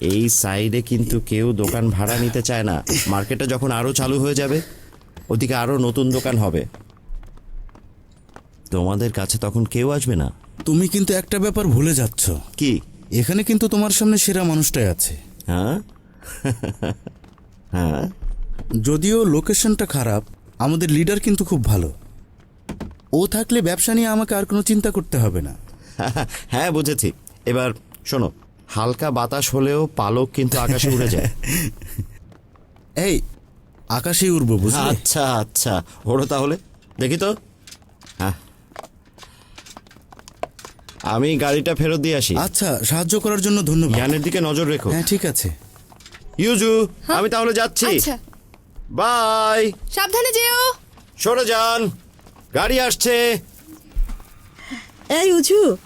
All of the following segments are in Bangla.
এই সাইডে কিন্তু কেউ দোকান ভাড়া নিতে চায় না। মার্কেটে যখন আরও চালু হয়ে যাবে ওদিকে আরও নতুন দোকান হবে। তোমাদের কাছে তখন কেউ আসবে না? তুমি কিন্তু একটা ব্যাপার ভুলে যাচ্ছ। কি? এখানে কিন্তু তোমার সামনে সেরা মানুষটাই আছে। হ্যাঁ? হ্যাঁ? যদিও লোকেশনটা খারাপ আমাদের লিডার কিন্তু খুব ভালো। ও থাকলে ব্যবসা নিয়ে আমাকে আর কোনো চিন্তা করতে হবে না। হ্যাঁ বুঝেছি। এবার শোনো হালকা বাতাস হলেও পালক কিন্তু আকাশে উড়ে যায়। এই আকাশেই উড়বো বুঝলে? আচ্ছা আচ্ছা। ওড়ো তাহলে। দেখি তো। হ্যাঁ। আমি গাড়িটা ফেরত দিয়ে আসি। আচ্ছা সাহায্য করার জন্য ধন্যবাদ। জ্ঞানের দিকে নজর রেখো। হ্যাঁ ঠিক আছে। ইউজু আমি তাহলে যাচ্ছি। আচ্ছা। বাই। সাবধানে যেও। সরে যান। গাড়ি আসছে। এই উজু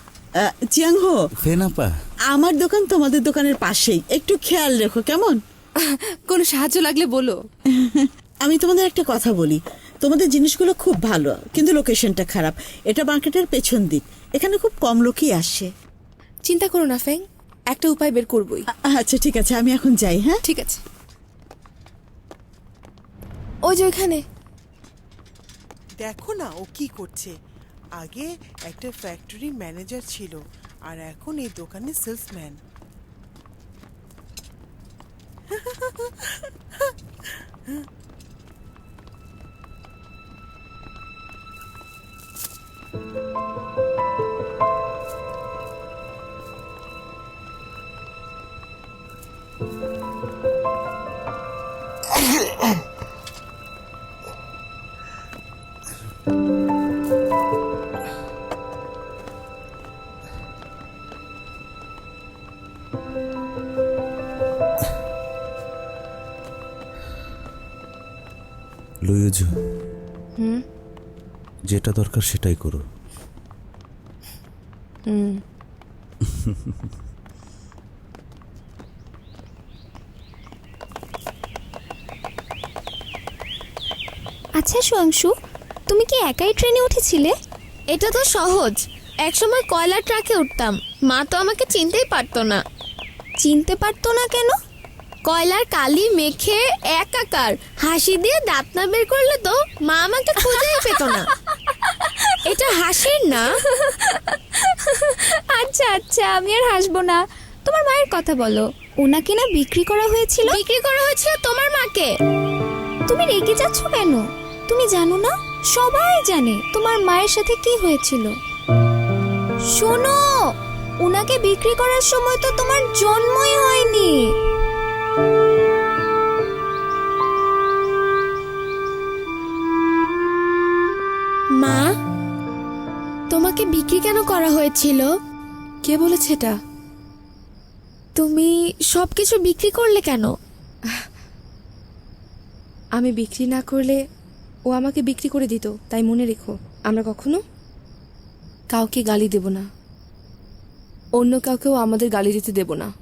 চিয়াংহো। ফেনাপা। আমার দোকান তোমাদের দোকানের পাশেই। একটু খেয়াল রেখো কেমন? কোনো সাহায্য লাগলে বলো। আমি তোমাদের একটা কথা বলি। তোমাদের জিনিসগুলো খুব ভালো কিন্তু লোকেশনটা খারাপ। এটা মার্কেটের পেছন দিক। এখানে খুব কম লোকই আসে। চিন্তা করো না ফ্যাং একটা উপায় বের করবই। আচ্ছা ঠিক আছে আমি এখন যাই হ্যাঁ? ঠিক আছে। ওই যে ওইখানে। দেখো না ও কি করছে। আগে একটা ফ্যাক্টরি ম্যানেজার ছিল। আর এখন এই দোকানে সেলসম্যান লুইজু যেটা দরকার সেটাই করো। আচ্ছা সুয়াংশু তুমি কি একাই ট্রেনে উঠেছিলে? এটা তো সহজ। একসময় কয়লার ট্রাকে উঠতাম। মা তো আমাকে চিনতেই পারতো না। চিনতে পারতো না কেন? কয়লার কালি মেখে একাকার হাসি দিয়ে দাঁত না বের করলে তো মা আমাকে খুঁজেই পেত না। এটা হাসির না। আচ্ছা আচ্ছা আমি আর হাসবো না। তোমার মায়ের কথা বলো। ওনাকে না বিক্রি করা হয়েছিল? বিক্রি করা হয়েছিল তোমার মাকে। তুমি রেগে যাচ্ছ কেন? তুমি জানো না? সবাই জানে তোমার মায়ের সাথে কি হয়েছিল। শোনো ওনাকে বিক্রি করার সময় তো তোমার জন্মই হয়নি। হয়েছিল। কে বলেছে এটা? তুমি সবকিছু বিক্রি করলে কেন? আমি বিক্রি না করলে ও আমাকে বিক্রি করে দিত তাই মনে রেখো। আমরা কখনো কাউকে গালি দেব না। অন্য কাউকেও আমাদের গালি দিতে দেব না।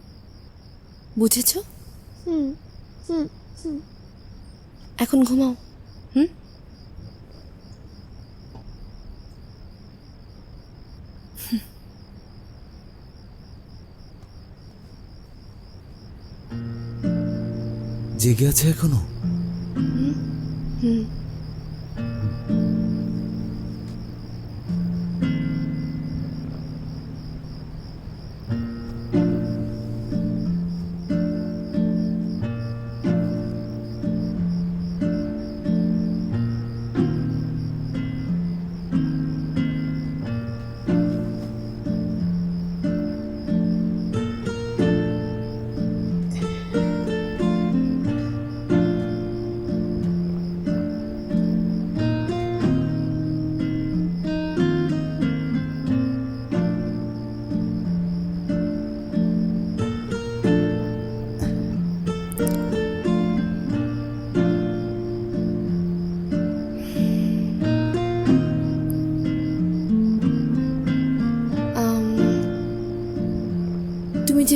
বুঝেছ? হুম হুম এখন ঘুমাও হুম? জেগে আছে এখনও?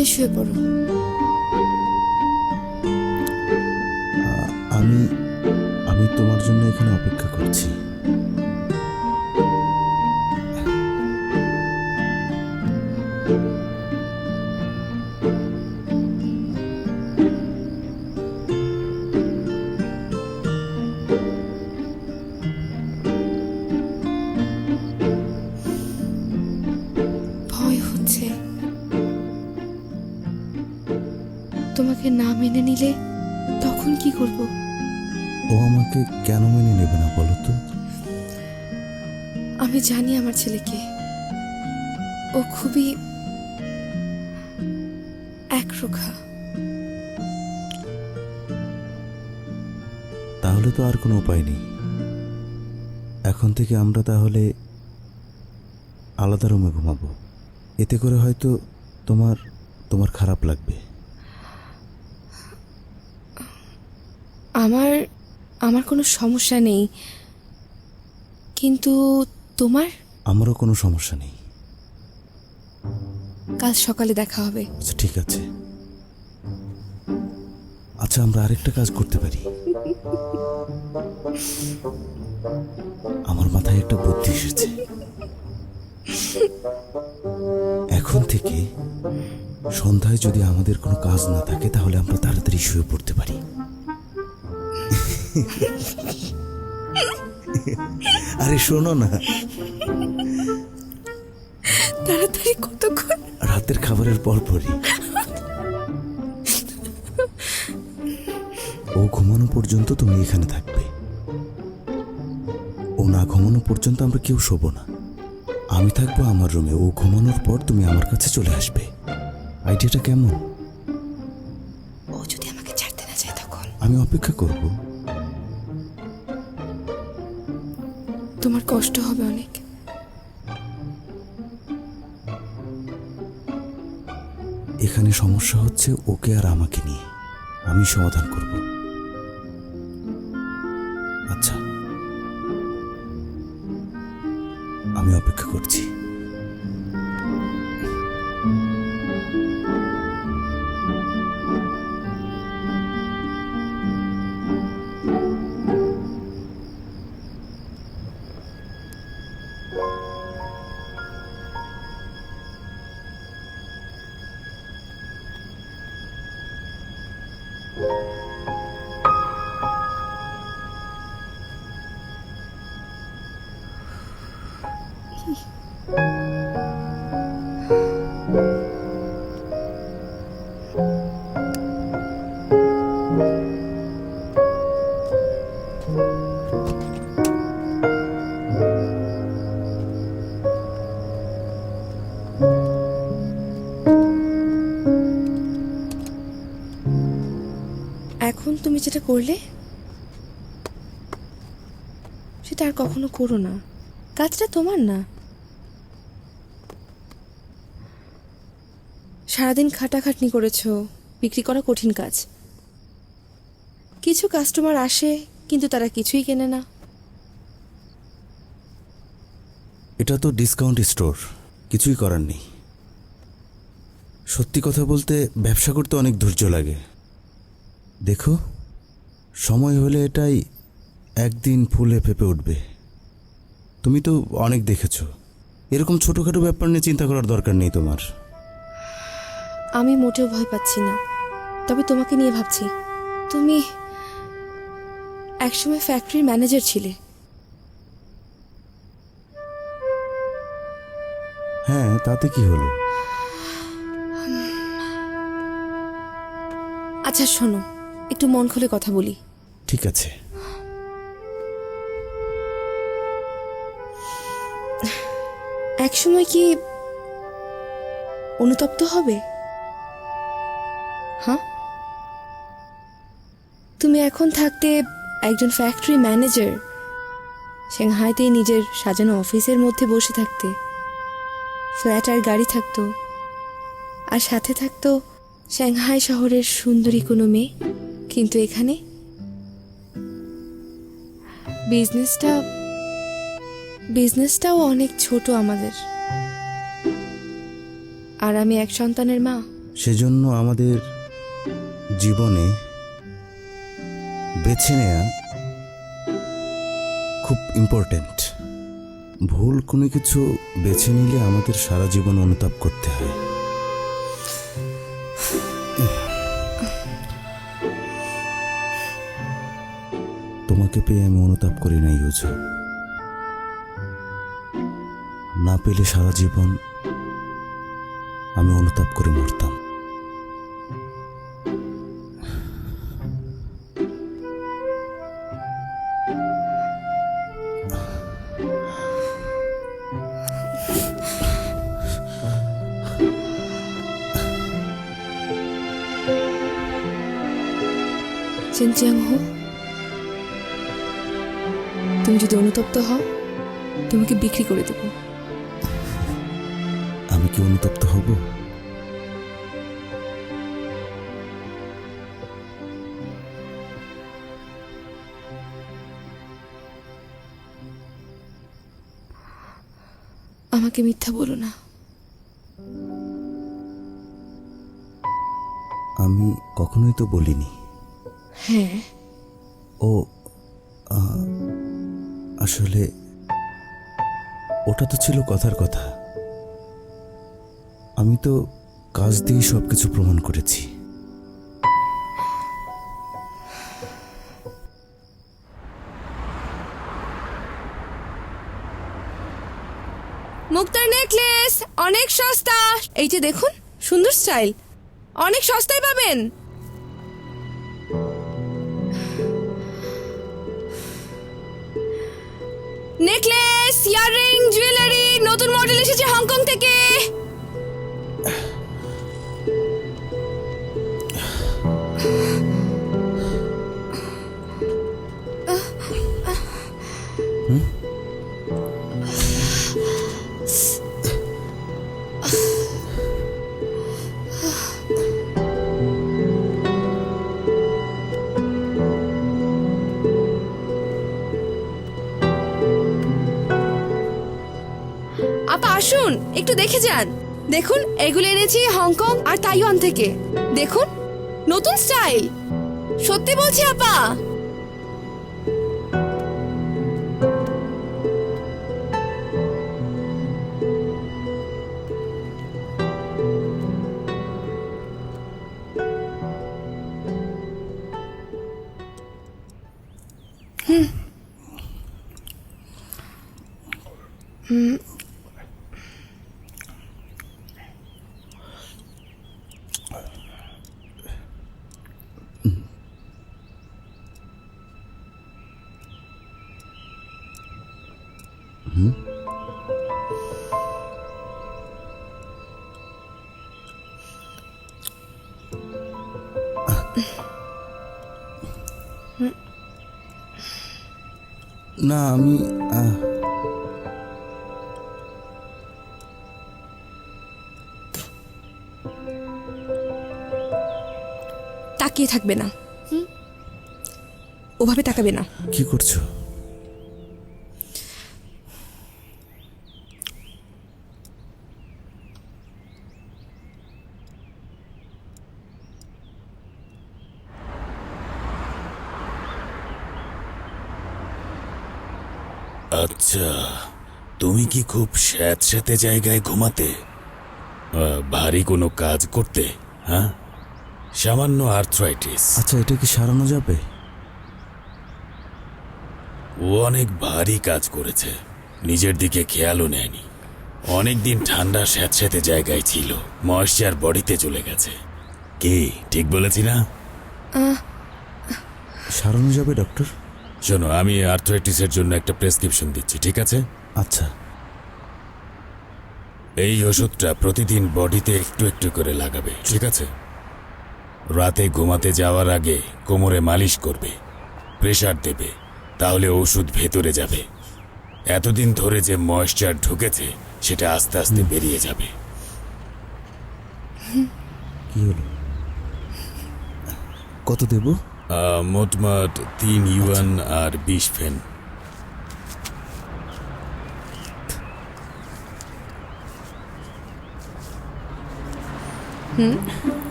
তুমি শুয়ে পড়ো। আমি আমি তোমার জন্য এখানে অপেক্ষা করছি। কেন মেনে নেবে না বলো তো? আমি জানি আমার ছেলেকে। ও খুবই একরোখা। তাহলে তো আর কোনো উপায় নেই। এখন থেকে আমরা তাহলে আলাদা রুমে ঘুমাবো। এতে করে হয়তো তোমার তোমার খারাপ লাগবে। আমার আমার কোনো সমস্যা নেই। কিন্তু তোমার? আমারও কোনো সমস্যা নেই। কাল সকালে দেখা হবে। আচ্ছা ঠিক আছে। আচ্ছা আমরা আরেকটা কাজ করতে পারি। আমার মাথায় একটা বুদ্ধি এসেছে। এখন থেকে সন্ধ্যায় যদি আমাদের কোনো কাজ না থাকে তাহলে আমরা তাড়াতাড়ি শুয়ে পড়তে পারি। আরে শোনো না। তাড়াতাড়ি কতক্ষণ? রাতের খাবারের পর পরই ও ঘুমানো পর্যন্ত তুমি এখানে থাকবে। ও না ঘুমানো পর্যন্ত আমরা কেউ শোবো না। আমি থাকব আমার রুমে। ও ঘুমানোর পর তুমি আমার কাছে চলে আসবে। আইডিয়াটা কেমন? ও যদি আমাকে ছাড়তে না চায় তখন? আমি অপেক্ষা করব। তোমার কষ্ট হবে অনেক। এখানে সমস্যা হচ্ছে ওকে আর আমাকে নিয়ে। আমি সমাধান করব। আচ্ছা। আমি অপেক্ষা করছি। করলে? সেটা আর কখনো করো না। কাজটা তোমার না। সারাদিন খাটাখাটনি করেছ, বিক্রি করা কঠিন কাজ। কিছু কাস্টমার আসে, কিন্তু তারা কিছুই কেনে না। এটা তো ডিসকাউন্ট স্টোর কিছুই করার নেই। সত্যি কথা বলতে, ব্যবসা করতে অনেক ধৈর্য লাগে। দেখো। সময় হলে এটাই একদিন ফুলে ফেপে উঠবে। তুমি তো অনেক দেখেছ। এরকম ছোটোখাটো ব্যাপার নিয়ে চিন্তা করার দরকার নেই তোমার। আমি মোটেও ভয় পাচ্ছি না। তবে তোমাকে নিয়ে ভাবছি তুমি একসময় ফ্যাক্টরির ম্যানেজার ছিলে। হ্যাঁ তাতে কি হলো? আচ্ছা শোনো। একটু মন খুলে কথা বলি। ঠিক আছে। একসময় কি অনুতপ্ত হবে? হ্যাঁ? তুমি এখন থাকতে একজন ফ্যাক্টরি ম্যানেজার সাংহাইতে নিজের সাজানো অফিসের মধ্যে বসে থাকতে ফ্ল্যাট আর গাড়ি থাকতো আর সাথে থাকতো সাংহাই শহরের সুন্দরী কোনো মেয়ে। কিন্তু এখানে বিজনেসটা বিজনেসটাও অনেক ছোট আমাদের। আর আমি এক সন্তানের মা। সেজন্য আমাদের জীবনে বেছে নেওয়া খুব ইম্পর্ট্যান্ট ভুল কোনো কিছু বেছে নিলে আমাদের সারা জীবন অনুতাপ করতে হয়। তোমাকে পেয়ে আমি অনুতাপ করি না ইউজু না পেলে সারা জীবন আমি অনুতাপ করে মরতাম। তুমি যদি অনুতপ্ত হও তোমাকে বিক্রি করে দেবো। আমি কি অনুতপ্ত হব? আমাকে মিথ্যা বলো না। আমি কখনোই তো বলিনি। হ্যাঁ। ও আহ, আসলে ওটা তো ছিল কথার কথা। আমি তো কাজ দিয়ে সব কিছু প্রমাণ করেছি। মুক্তার নেকলেস, অনেক সস্তা। এই যে দেখুন, সুন্দর স্টাইল। অনেক সস্তায় পাবেন। নেকলেস ইয়ারিং জুয়েলারি নতুন মডেল এসেছে হংকং থেকে। আসুন একটু দেখে যান। দেখুন, এগুলো এনেছি হংকং আর তাইওয়ান থেকে। দেখুন, নতুন স্টাইল। সত্যি বলছি, আপা। না আমি তাকিয়ে থাকবে না। ওভাবে তাকাবে না। কি করছ আচ্ছা তুমি কি খুব স্যাঁতস্যাঁতে জায়গায় ঘুমাতে? ভারী কোনো কাজ করতে হ্যাঁ? সামান্য আর্থ্রাইটিস আচ্ছা এটা কি সারানো যাবে? ও অনেক ভারী কাজ করেছে নিজের দিকে খেয়ালও নেয়নি। অনেকদিন ঠান্ডা স্যাঁতস্যাঁতে জায়গায় ছিল ময়েশ্চার বডিতে চলে গেছে। কি ঠিক বলেছি না? সারানো যাবে ডক্টর শোনো আমি আর্থ্রাইটিসের জন্য একটা প্রেসক্রিপশন দিচ্ছি ঠিক আছে? আচ্ছা। এই ওষুধটা প্রতিদিন বডিতে একটু একটু করে লাগাবে ঠিক আছে? রাতে ঘুমাতে যাওয়ার আগে কোমরে মালিশ করবে প্রেশার দেবে তাহলে ওষুধ ভেতরে যাবে। এতদিন ধরে যে ময়েশ্চার ঢুকেছে সেটা আস্তে আস্তে বেরিয়ে যাবে। কি হলো? কত দেব? মোটমাট তিন ইউয়ান আর বিশ ফেন। এই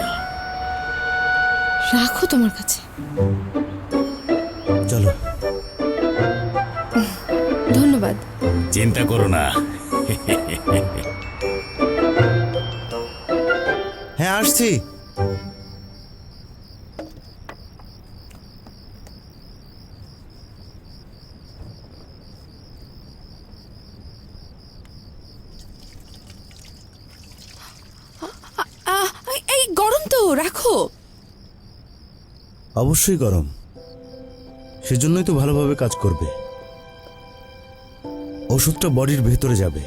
না রাখো তোমার কাছে। চলো। ধন্যবাদ। চিন্তা করো না। হ্যাঁ আসছি এই গরম তো রাখো। অবশ্যই গরম। সেজন্যই তো ভালোভাবে কাজ করবে। ওষুধটা বডির ভেতরে যাবে।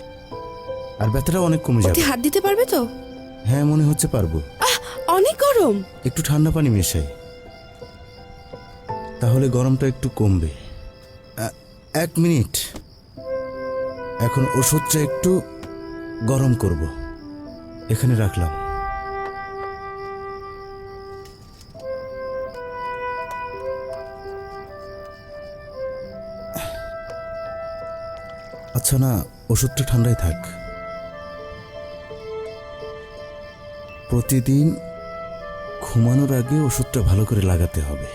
আর ব্যথাটা অনেক কমে যাবে। হাত দিতে পারবে তো? হ্যাঁ মনে হচ্ছে পারব। অনেক গরম। একটু ঠান্ডা পানি মেশাই। তাহলে গরমটা একটু কমবে। এক মিনিট। এখন ওষুধটা একটু গরম করব। এখানে রাখলাম। আচ্ছা না, ওষুধটা ঠান্ডাই থাক। প্রতিদিন ঘুমানোর আগে ওষুধটা ভালো করে লাগাতে হবে।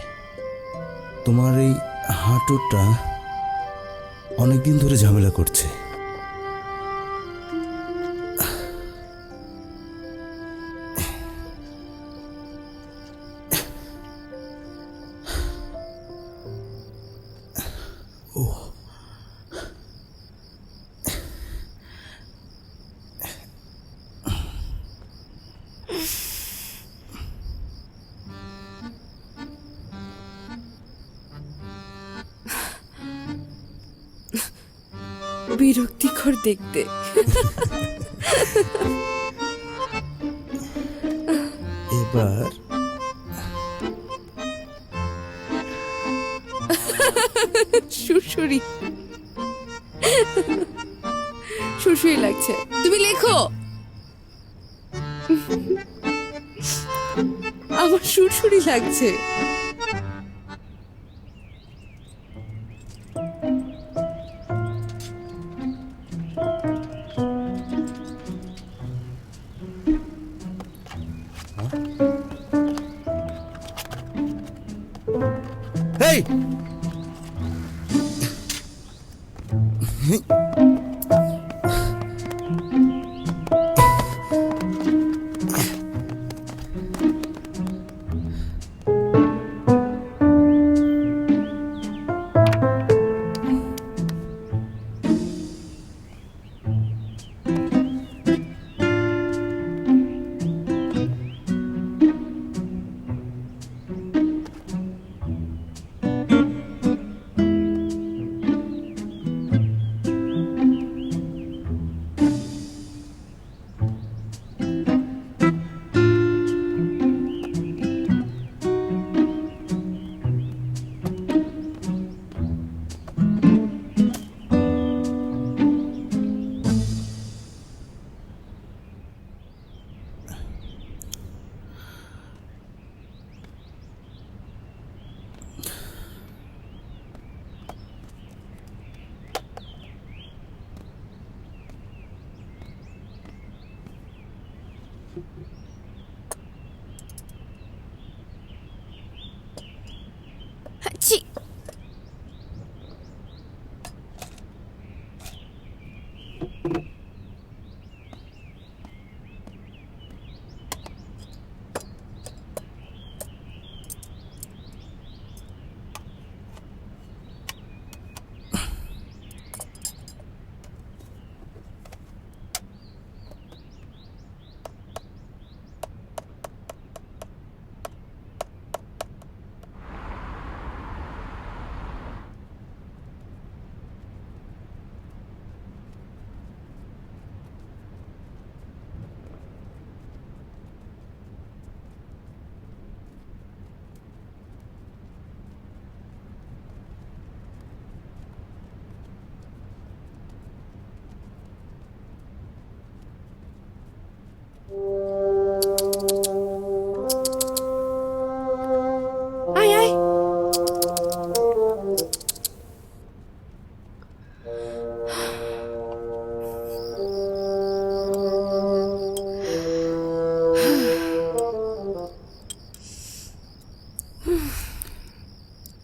তোমার এই হাঁটুটা অনেকদিন ধরে ঝামেলা করছে। দেখতে। এবার সুরসুরি। সুরসুরি লাগছে। তুমি লেখো। আমার সুরসুরি লাগছে।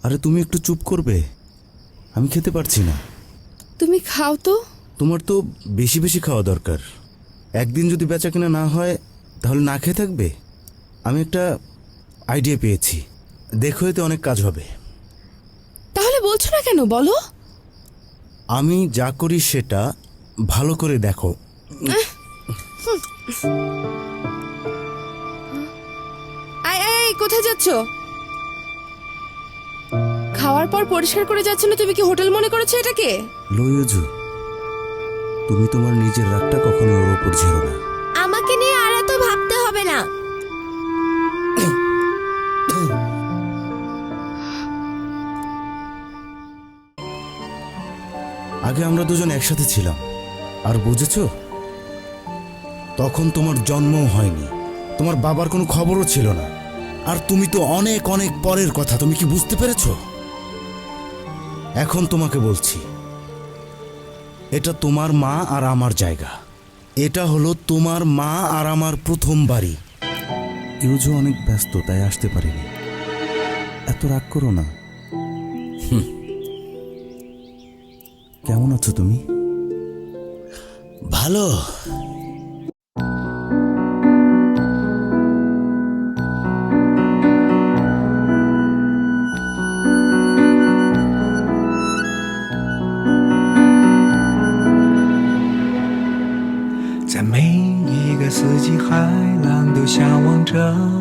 আরে তুমি একটু চুপ করবে। আমি খেতে পারছি না। তুমি খাও তো। তোমার তো বেশি বেশি খাওয়া দরকার। একদিন যদি বেচা কিনা না হয় তাহলে না খেয়ে থাকবে? আমি একটা আইডিয়া পেয়েছি। দেখো এতে অনেক কাজ হবে। তাহলে বলছো না কেন? বলো। আমি যা করি সেটা ভালো করে দেখো। আয় আয় আয়, কোথায় যাচ্ছ? খাওয়ার পর পরিষ্কার করে যাচ্ছ না তুমি কি হোটেল মনে করেছ এটাকে? লইয়জু তুমি তোমার নিজের রাগটা কখনো ওর ওপর ঝেড়ো না। আমাকে নিয়ে আর এত ভাবতে হবে না। আগে আমরা দুজন একসাথে ছিলাম। আর বুঝেছ? তখন তোমার জন্মও হয়নি। তোমার বাবার কোনো খবরও ছিল না। আর তুমি তো অনেক অনেক পরের কথা তুমি কি বুঝতে পেরেছ? এখন তোমাকে বলছি এটা তোমার মা আর আমার জায়গা। এটা হলো তোমার মা আর আমার প্রথম বাড়ি। ইউজু অনেক ব্যস্ত তাই আসতে পারিনি। এত রাগ করো না। কেমন আছো তুমি? ভালো। 자